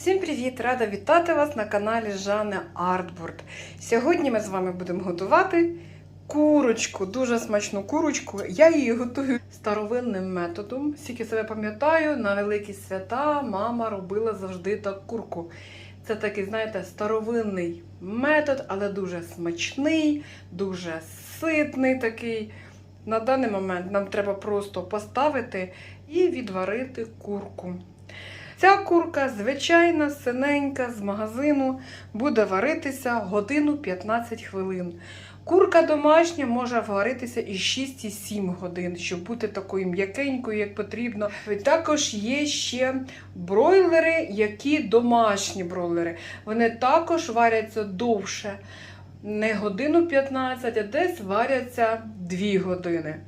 Всім привіт! Рада вітати вас на каналі Жанни Артбурд. Сьогодні ми з вами будемо готувати курочку, дуже смачну курочку. Я її готую старовинним методом. Скільки себе пам'ятаю, на великі свята мама робила завжди так курку. Це такий, знаєте, старовинний метод, але дуже смачний, дуже ситний такий. На даний момент нам треба просто поставити і відварити курку. Ця курка звичайна, синенька з магазину, буде варитися годину 15 хвилин. Курка домашня може варитися і 6 і 7 годин, щоб бути такою м'якенькою, як потрібно. Також є ще бройлери, які домашні бройлери. Вони також варяться довше. Не годину 15, а десь варяться 2 години.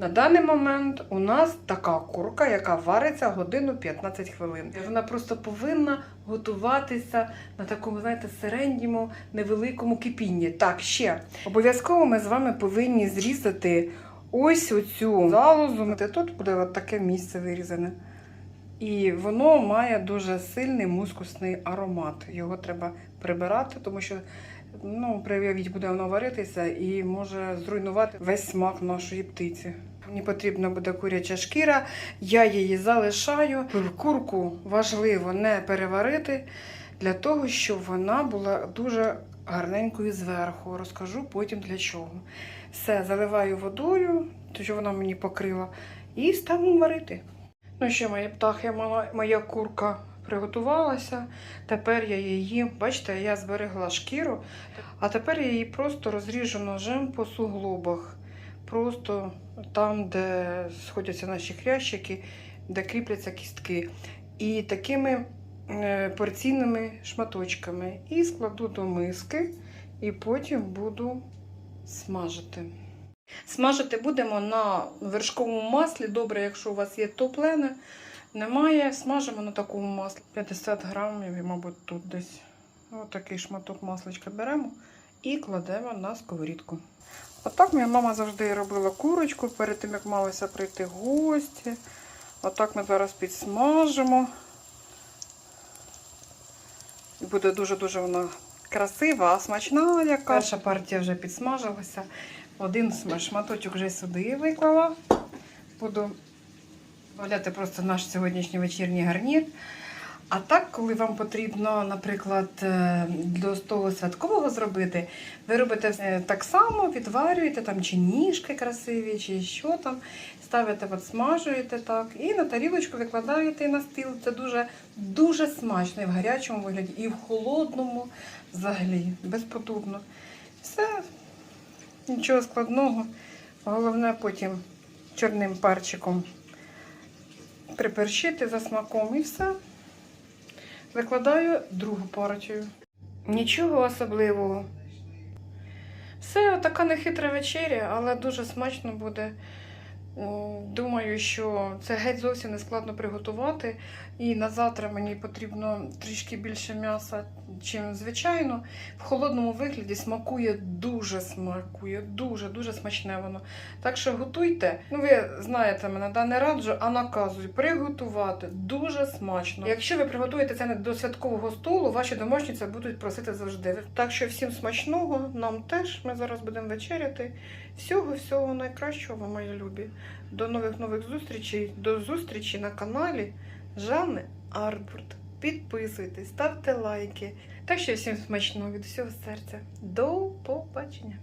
На даний момент у нас така курка, яка вариться годину 15 хвилин. Вона просто повинна готуватися на такому, знаєте, середньому невеликому кипінні. Так, ще обов'язково ми з вами повинні зрізати ось оцю залозу. Тут буде от таке місце вирізане. І воно має дуже сильний мускусний аромат. Його треба прибирати, тому що ну, приявіть, буде воно варитися і може зруйнувати весь смак нашої птиці. Мені потрібна буде куряча шкіра, я її залишаю. Курку важливо не переварити для того, щоб вона була дуже гарненькою зверху. Розкажу потім для чого. Все, заливаю водою, щоб вона мені покрила, і ставимо варити. Ну що, мої птахи, моя, моя курка приготувалася. Тепер я її, бачите, я зберегла шкіру, а тепер я її просто розріжу ножем по суглобах. Просто там, де сходяться наші хрящики, де кріпляться кістки. І такими е, порційними шматочками. І складу до миски, і потім буду смажити. Смажити будемо на вершковому маслі. Добре, якщо у вас є топлене. Немає, смажимо на такому маслі. 50 грамів, мабуть, тут десь. Ось такий шматок масличка беремо і кладемо на сковорідку. Отак моя мама завжди робила курочку перед тим, як малися прийти гості. Отак ми зараз підсмажимо. І буде дуже-дуже вона красива, а смачна яка. Перша партія вже підсмажилася. Один шматочок вже сюди виклала. Буду валяти просто наш сьогоднішній вечірній гарнір. А так, коли вам потрібно, наприклад, е, до столу святкового зробити, ви робите так само, відварюєте там чи ніжки красиві, чи що там, ставите, от, смажуєте так, і на тарілочку викладаєте на стіл. Це дуже дуже смачно і в гарячому вигляді, і в холодному взагалі, безподобно. Все, нічого складного. Головне потім чорним парчиком приперчити за смаком і все. Викладаю другу партію. Нічого особливого. Все, така нехитра вечеря, але дуже смачно буде. Думаю, що це геть зовсім не складно приготувати. І на завтра мені потрібно трішки більше м'яса, чим звичайно. В холодному вигляді смакує дуже смакує, дуже-дуже смачне воно. Так що готуйте. Ну, ви знаєте мене, да, не раджу, а наказую приготувати дуже смачно. Якщо ви приготуєте це не до святкового столу, ваші домашні це будуть просити завжди. Так що всім смачного, нам теж ми зараз будемо вечеряти. Всього-всього найкращого, мої любі. До нових нових зустрічей. До зустрічі на каналі Жанни Арбурт. Підписуйтесь, ставте лайки. Так що всім смачного від всього серця. До побачення!